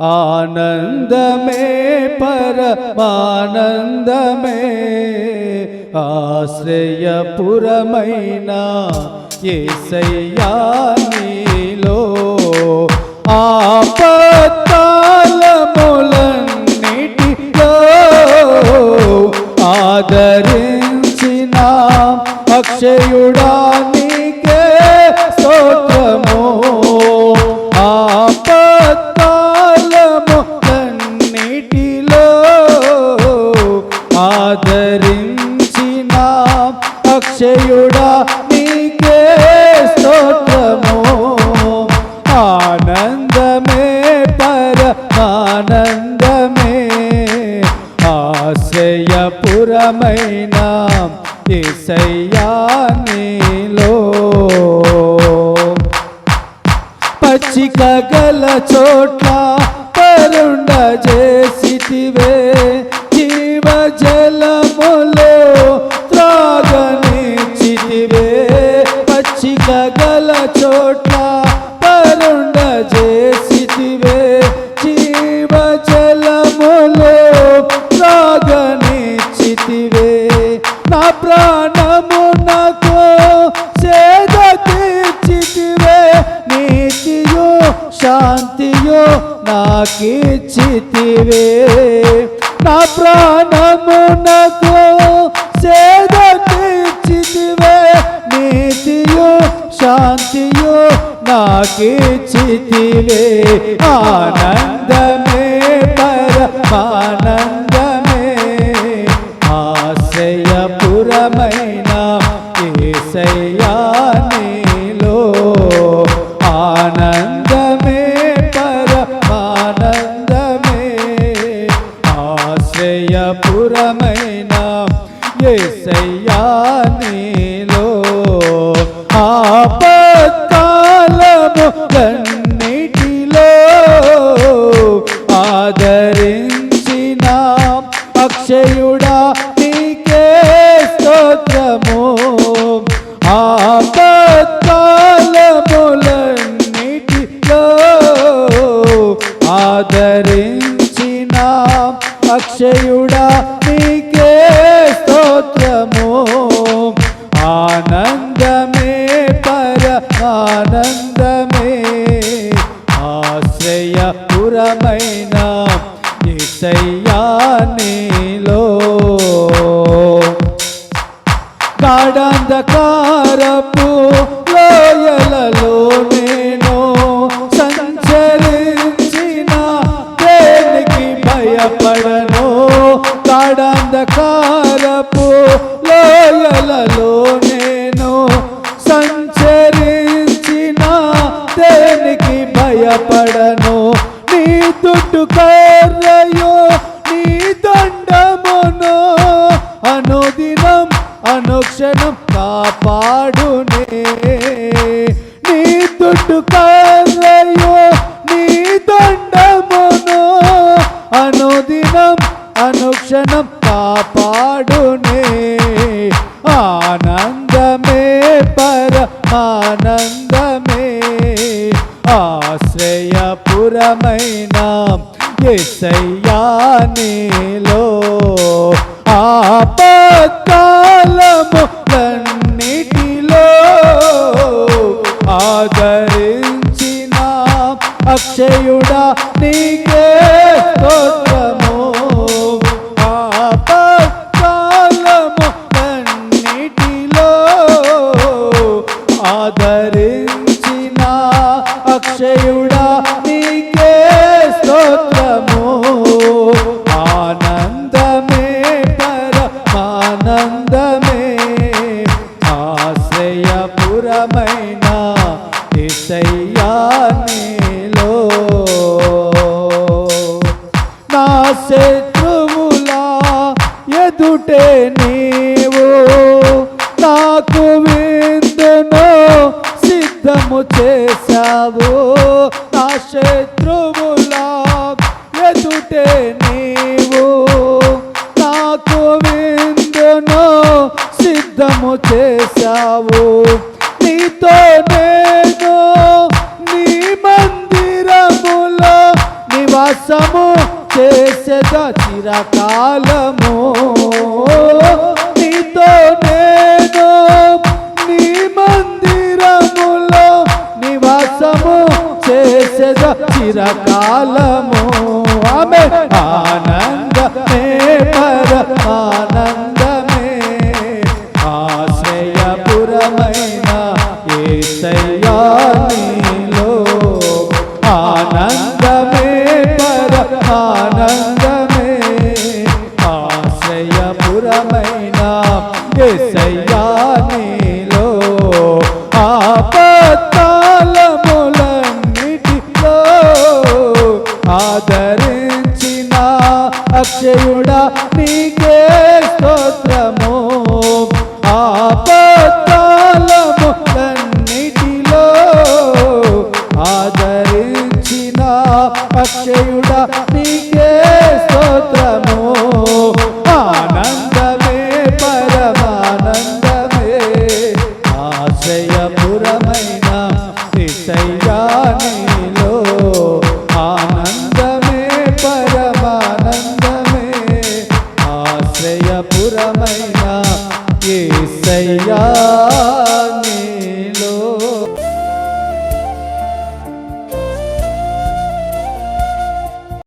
ఆనందమే పరమానందమే ఆశ్రయపురమైన ఏసయ్యా నీలో. ఆపత్కాలములన్నిటిలో ఆదరించిన అక్షయుడా ఇసయ్యా నీలో పచ్చిక గల చోట్ల పరుండ చేసితివే జీవ జలా నాకిచ్చితివే నా ప్రాణము నాకు సేద తీర్చితివే నీతియో నాకిచ్చితివే. ఆనందమే పరమానంద. అక్షయుడా నీకే స్తోత్రము. ఆనందమే పరమానందమే. ఆశ్రయపురమైన ఇసయ్యా నీలో. కాడంధకారపు భయపడను. నీ తుట్టు కర్రయో నీ దండమును. అనుదినం అనుక్షణం కాపాడునే. నీ తుట్టు కర్రయో నీ దండమును. అనుదినం అనుక్షణం కాపాడునే. ఆనందమే పర ఆనంద ఆశ్రయపురమైన ఎసయ్యా నీలో. ఇసయ్యా నీలో నా శత్రువులా ఎదుటే నీవు. నాకు విందును సిద్ధము చేశావు. నా శత్రువులా ఎదుటే నీవు. నాకు విందును సిద్ధము చేశావు. నీతోనే చిరకాలము. నీతో నేను నీ మందిరములో నివాసము చేసేద చిరకాలము. ఆమె ఆశ్రయపురమైన ఏసయ్యా.